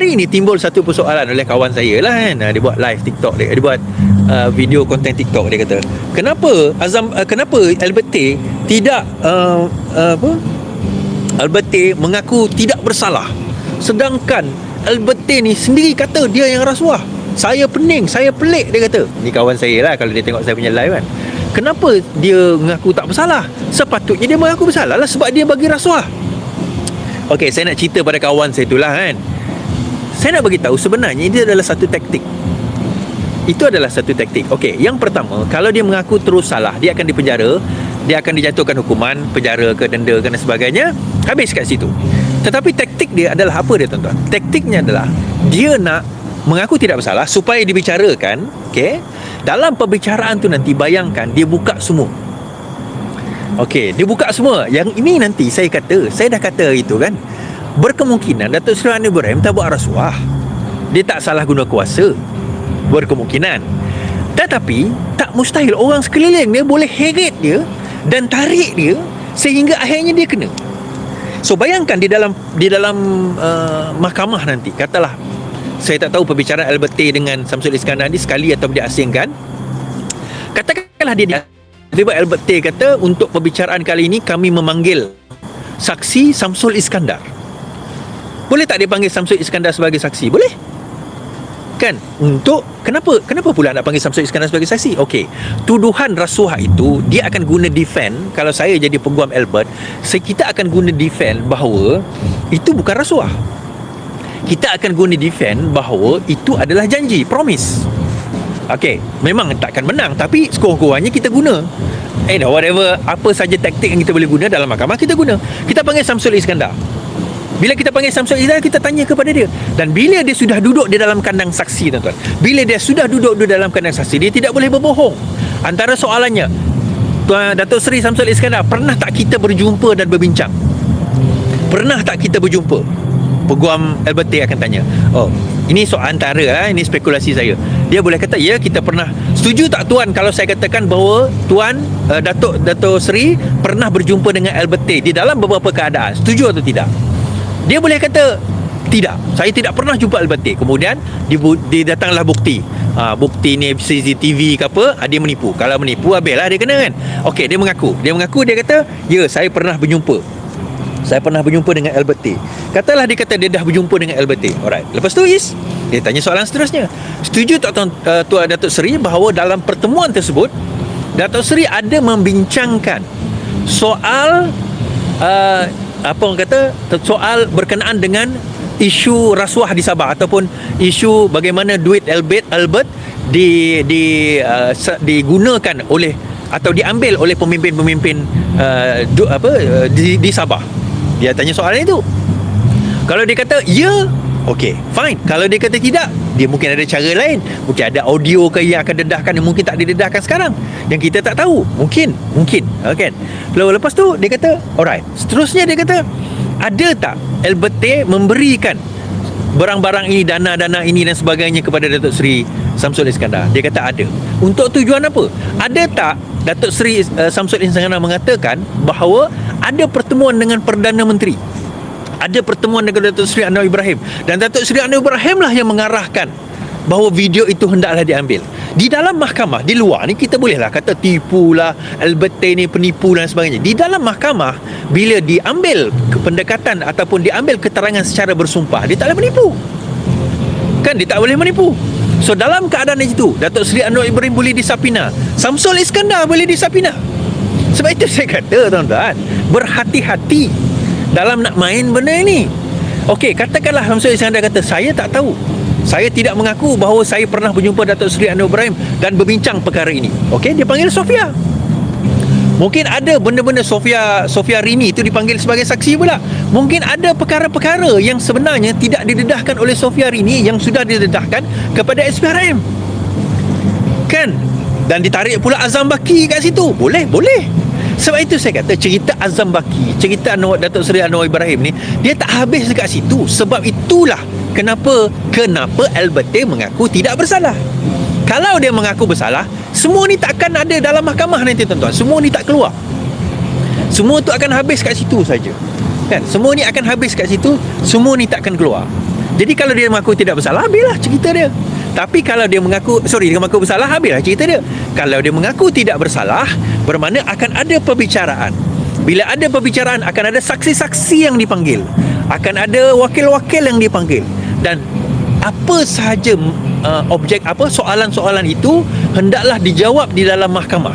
hari ini timbul satu persoalan oleh kawan saya lah kan. Ah, dia buat live TikTok dia, dia buat uh, video konten TikTok dia kata. Kenapa Azam uh, kenapa Albert T tidak uh, uh, apa? Albert T mengaku tidak bersalah. Sedangkan Albert T ni sendiri kata dia yang rasuah. Saya pening saya pelik dia kata. Ni kawan saya lah kalau dia tengok saya punya live kan. Kenapa dia mengaku tak bersalah? Sepatutnya dia mengaku bersalah lah sebab dia bagi rasuah. Okey, saya nak cerita pada kawan saya itulah kan. Saya nak bagi tahu sebenarnya ini adalah satu taktik. Itu adalah satu taktik. Okey, yang pertama, kalau dia mengaku terus salah, dia akan dipenjara, dia akan dijatuhkan hukuman, penjara ke denda dan sebagainya, habis kat situ. Tetapi taktik dia adalah apa dia tuan-tuan? Taktiknya adalah dia nak mengaku tidak bersalah supaya dibicarakan, okey? Dalam perbicaraan tu nanti bayangkan dia buka semua. Okey, dia buka semua. Yang ini nanti saya kata, saya dah kata itu kan. Berkemungkinan Datuk Seri Anwar Ibrahim tak buat rasuah. Dia tak salah guna kuasa. Berkemungkinan. Tetapi tak mustahil orang sekeliling dia boleh heret dia dan tarik dia sehingga akhirnya dia kena. So bayangkan di dalam di dalam uh, mahkamah nanti katalah saya tak tahu perbicaraan Albert T dengan Samsul Iskandar ni sekali atau dia asingkan. Katakanlah dia dia Albert T kata untuk perbicaraan kali ini kami memanggil saksi Samsul Iskandar. Boleh tak dia panggil Samsul Iskandar sebagai saksi? Boleh. Kan? Untuk kenapa kenapa pula nak panggil Samsul Iskandar sebagai saksi? Okey. Tuduhan rasuah itu dia akan guna defend kalau saya jadi peguam Albert, kita akan guna defend bahawa itu bukan rasuah. Kita akan guna defend bahawa itu adalah janji, promise. Okey, memang takkan menang tapi sekurang-kurangnya kita guna. No, whatever apa saja taktik yang kita boleh guna dalam mahkamah kita guna. Kita panggil Samsul Iskandar. Bila kita panggil Samsul Iskandar kita tanya kepada dia dan bila dia sudah duduk di dalam kandang saksi tuan-tuan. Bila dia sudah duduk di dalam kandang saksi dia tidak boleh berbohong. Antara soalannya Tuan Datuk Seri Samsul Iskandar pernah tak kita berjumpa dan berbincang? Pernah tak kita berjumpa? Peguam Albert T akan tanya. Oh, ini soal antara lah, ini spekulasi saya. Dia boleh kata, ya kita pernah. Setuju tak tuan kalau saya katakan bahawa tuan uh, Datuk Datuk Seri pernah berjumpa dengan Albert T di dalam beberapa keadaan? Setuju atau tidak? Dia boleh kata tidak. Saya tidak pernah jumpa T. Kemudian dibu- didatanglah bukti. Ha, bukti ni CCTV ke apa, ha, dia menipu. Kalau menipu habislah dia kena kan. Okey, dia mengaku. Dia mengaku dia kata, "Ya, saya pernah berjumpa." Saya pernah berjumpa dengan Albert T. Katalah dia kata dia dah berjumpa dengan Albert T. Alright. Lepas tu Is, dia tanya soalan seterusnya. Setuju tak Tuan uh, Tuan Datuk Seri bahawa dalam pertemuan tersebut Datuk Seri ada membincangkan soal uh, apa orang kata soal berkenaan dengan isu rasuah di Sabah ataupun isu bagaimana duit Albert Albert di di uh, digunakan oleh atau diambil oleh pemimpin-pemimpin uh, du, apa uh, di, di Sabah. Dia tanya soalan itu. Kalau dia kata ya, okey, fine. Kalau dia kata tidak, dia mungkin ada cara lain. Mungkin ada audio ke yang akan dedahkan yang mungkin tak didedahkan sekarang. Yang kita tak tahu. Mungkin, mungkin. Okay. Lalu lepas tu dia kata, alright. Seterusnya dia kata, ada tak Albert T memberikan barang-barang ini, dana-dana ini dan sebagainya kepada Datuk Seri Samsul Iskandar? Dia kata ada. Untuk tujuan apa? Ada tak Datuk Seri uh, Samsul Iskandar mengatakan bahawa ada pertemuan dengan Perdana Menteri ada pertemuan dengan Datuk Seri Anwar Ibrahim. Dan Datuk Seri Anwar Ibrahim lah yang mengarahkan bahawa video itu hendaklah diambil. Di dalam mahkamah di luar ni kita bolehlah kata tipu lah Albert ni penipu dan sebagainya. Di dalam mahkamah bila diambil pendekatan ataupun diambil keterangan secara bersumpah dia tak boleh menipu. Kan? Dia tak boleh menipu. So dalam keadaan itu Datuk Seri Anwar Ibrahim boleh disapina. Samsul Iskandar boleh disapina. Sebab itu saya kata tuan-tuan berhati-hati dalam nak main benda ini Okey, katakanlah Samsul Iskandar kata saya tak tahu saya tidak mengaku bahawa saya pernah berjumpa Datuk Seri Anwar Ibrahim dan berbincang perkara ini. Okey, dia panggil Sofia. Mungkin ada benda-benda Sofia Sofia Rini itu dipanggil sebagai saksi pula. Mungkin ada perkara-perkara yang sebenarnya tidak didedahkan oleh Sofia Rini yang sudah didedahkan kepada SPRM. Kan? Dan ditarik pula Azam Baki kat situ. Boleh, boleh. Sebab itu saya kata cerita Azam Baki, cerita Anwar Datuk Seri Anwar Ibrahim ni, dia tak habis dekat situ. Sebab itulah kenapa kenapa Albert T mengaku tidak bersalah. Kalau dia mengaku bersalah, semua ni takkan ada dalam mahkamah nanti tuan-tuan. Semua ni tak keluar. Semua tu akan habis kat situ saja. Kan? Semua ni akan habis kat situ, semua ni takkan keluar. Jadi kalau dia mengaku tidak bersalah Habislah cerita dia Tapi kalau dia mengaku Sorry dia mengaku bersalah Habislah cerita dia. Kalau dia mengaku tidak bersalah Bermakna akan ada perbicaraan. Bila ada perbicaraan Akan ada saksi-saksi yang dipanggil. Akan ada wakil-wakil yang dipanggil. Dan apa sahaja uh, objek apa soalan-soalan itu hendaklah dijawab di dalam mahkamah.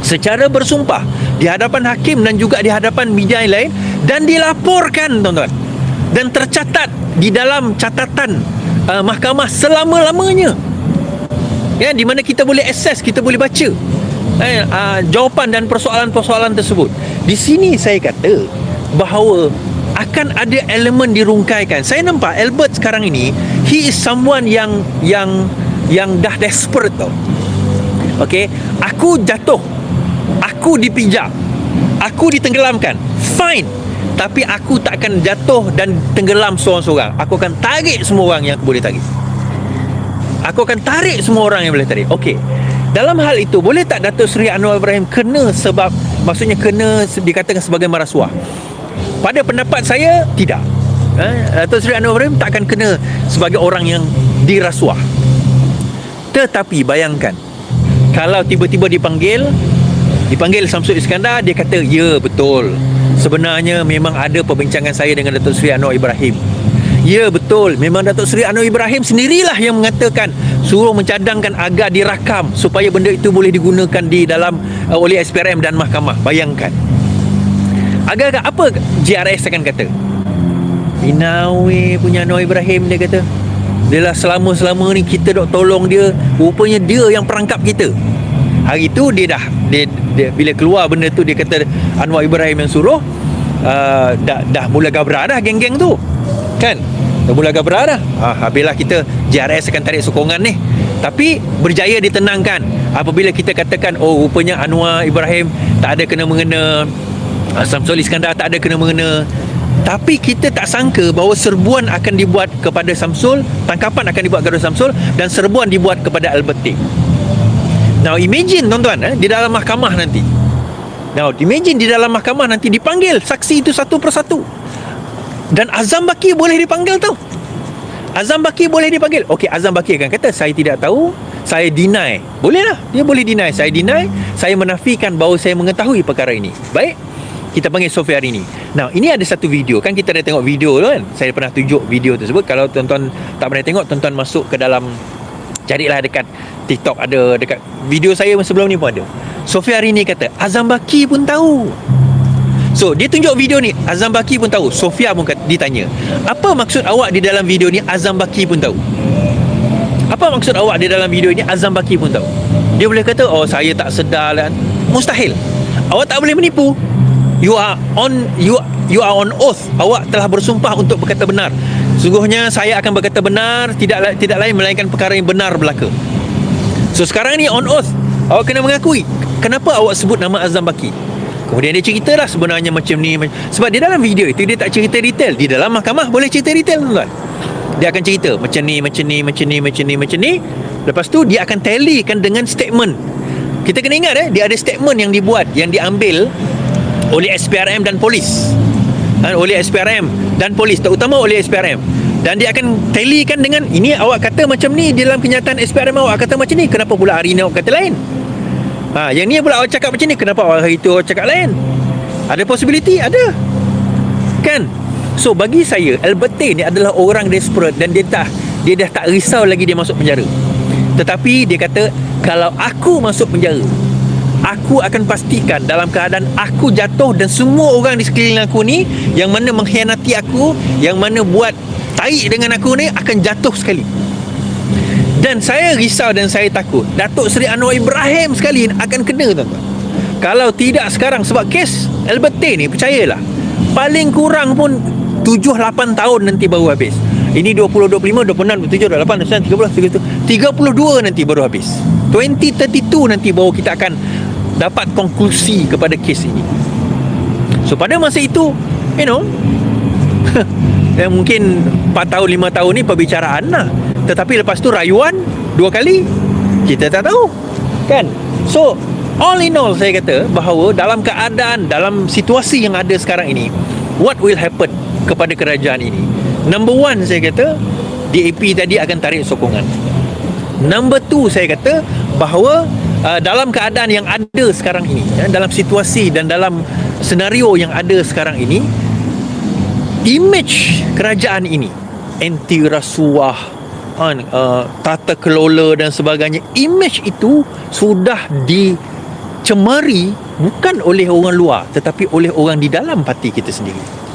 Secara bersumpah di hadapan hakim dan juga di hadapan yang lain dan dilaporkan tuan-tuan. Dan tercatat di dalam catatan uh, mahkamah selama-lamanya ya di mana kita boleh akses kita boleh baca eh, uh, jawapan dan persoalan-persoalan tersebut di sini saya kata bahawa akan ada elemen dirungkaikan. Saya nampak Albert sekarang ini, he is someone yang yang yang dah desperate tau. Okay, aku jatuh, aku dipijak, aku ditenggelamkan. Fine. Tapi aku tak akan jatuh dan tenggelam seorang-seorang. Aku akan tarik semua orang yang aku boleh tarik. Aku akan tarik semua orang yang boleh tarik. Okey. Dalam hal itu, boleh tak Datuk Seri Anwar Ibrahim kena sebab maksudnya kena dikatakan sebagai marasuah? Pada pendapat saya tidak. Eh, Datuk Seri Anwar Ibrahim tak akan kena sebagai orang yang dirasuah. Tetapi bayangkan kalau tiba-tiba dipanggil dipanggil Samsul Iskandar dia kata ya betul. Sebenarnya memang ada perbincangan saya dengan Datuk Seri Anwar Ibrahim. Ya betul. Memang Datuk Seri Anwar Ibrahim sendirilah yang mengatakan Suruh mencadangkan agar dirakam Supaya benda itu boleh digunakan di dalam uh, Oleh SPRM dan mahkamah. Bayangkan. Agak-agak apa GRS akan kata? Inawe punya Noah Ibrahim dia kata. Dia lah selama-selama ni kita dok tolong dia. Rupanya dia yang perangkap kita Hari tu dia dah dia, dia, Bila keluar benda tu dia kata Anwar Ibrahim yang suruh uh, dah, dah mula gabra dah geng-geng tu. Kan? Dah mula gabra dah. Ha, Habislah kita GRS akan tarik sokongan ni. Tapi berjaya ditenangkan. Apabila kita katakan Oh rupanya Anwar Ibrahim Tak ada kena-mengena uh, Samsul Iskandar tak ada kena-mengena. Tapi kita tak sangka bahawa serbuan akan dibuat kepada Samsul Tangkapan akan dibuat kepada Samsul Dan serbuan dibuat kepada Alberti Now imagine tuan-tuan eh, Di dalam mahkamah nanti. Now imagine di dalam mahkamah nanti Dipanggil saksi itu satu persatu Dan Azam Baki boleh dipanggil tau. Azam Baki boleh dipanggil. Okey Azam Baki akan kata Saya tidak tahu Saya deny. Bolehlah Dia boleh deny. Saya deny Saya menafikan bahawa saya mengetahui perkara ini. Baik. Kita panggil Sofia hari ini. Now, ini ada satu video. Kan kita dah tengok video tu kan? Saya pernah tunjuk video tersebut. Kalau tuan-tuan tak pernah tengok, tuan-tuan masuk ke dalam carilah dekat TikTok ada dekat video saya sebelum ni pun ada. Sofia hari ini kata, Azam Baki pun tahu. So, dia tunjuk video ni, Azam Baki pun tahu. Sofia pun kata, ditanya, apa maksud awak di dalam video ni Azam Baki pun tahu? Apa maksud awak di dalam video ni Azam Baki pun tahu? Dia boleh kata, oh saya tak sedar lah. Mustahil. Awak tak boleh menipu you are on you you are on oath awak telah bersumpah untuk berkata benar sungguhnya saya akan berkata benar tidak tidak lain melainkan perkara yang benar belaka so sekarang ni on oath awak kena mengakui kenapa awak sebut nama Azam Baki. Kemudian dia cerita lah sebenarnya macam ni sebab di dalam video itu dia tak cerita detail. Di dalam mahkamah boleh cerita detail tuan dia akan cerita macam ni macam ni macam ni macam ni macam ni. Lepas tu dia akan tallykan dengan statement. Kita kena ingat eh dia ada statement yang dibuat yang diambil oleh SPRM dan polis oleh SPRM dan polis terutama oleh SPRM dan dia akan tallykan dengan ini awak kata macam ni dalam kenyataan SPRM awak kata macam ni kenapa pula hari ni awak kata lain? Ha, yang ni pula awak cakap macam ni kenapa awak hari tu awak cakap lain? Ada possibility? Ada. Kan? So bagi saya Alberte ni adalah orang desperate dan dia tak dia dah tak risau lagi dia masuk penjara. Tetapi dia kata kalau aku masuk penjara aku akan pastikan dalam keadaan aku jatuh dan semua orang di sekeliling aku ni yang mana mengkhianati aku yang mana buat taik dengan aku ni akan jatuh sekali. Dan saya risau dan saya takut. Datuk Seri Anwar Ibrahim sekali akan kena tuan-tuan. Kalau tidak sekarang sebab kes Albert ni percayalah paling kurang pun 7-8 tahun nanti baru habis. Ini 20, 25, 26, 27, 28, 29, 30, 32 nanti baru habis. 2032 nanti baru kita akan dapat konklusi kepada kes ini. So pada masa itu, you know, eh, mungkin 4 tahun 5 tahun ni perbicaraan lah. Tetapi lepas tu rayuan dua kali kita tak tahu. Kan? So all in all saya kata bahawa dalam keadaan dalam situasi yang ada sekarang ini, what will happen kepada kerajaan ini? Number one saya kata DAP tadi akan tarik sokongan. Number two saya kata bahawa uh, dalam keadaan yang ada sekarang ini, ya, dalam situasi dan dalam senario yang ada sekarang ini, image kerajaan ini anti rasuah kan, uh, tata kelola dan sebagainya image itu sudah dicemari bukan oleh orang luar tetapi oleh orang di dalam parti kita sendiri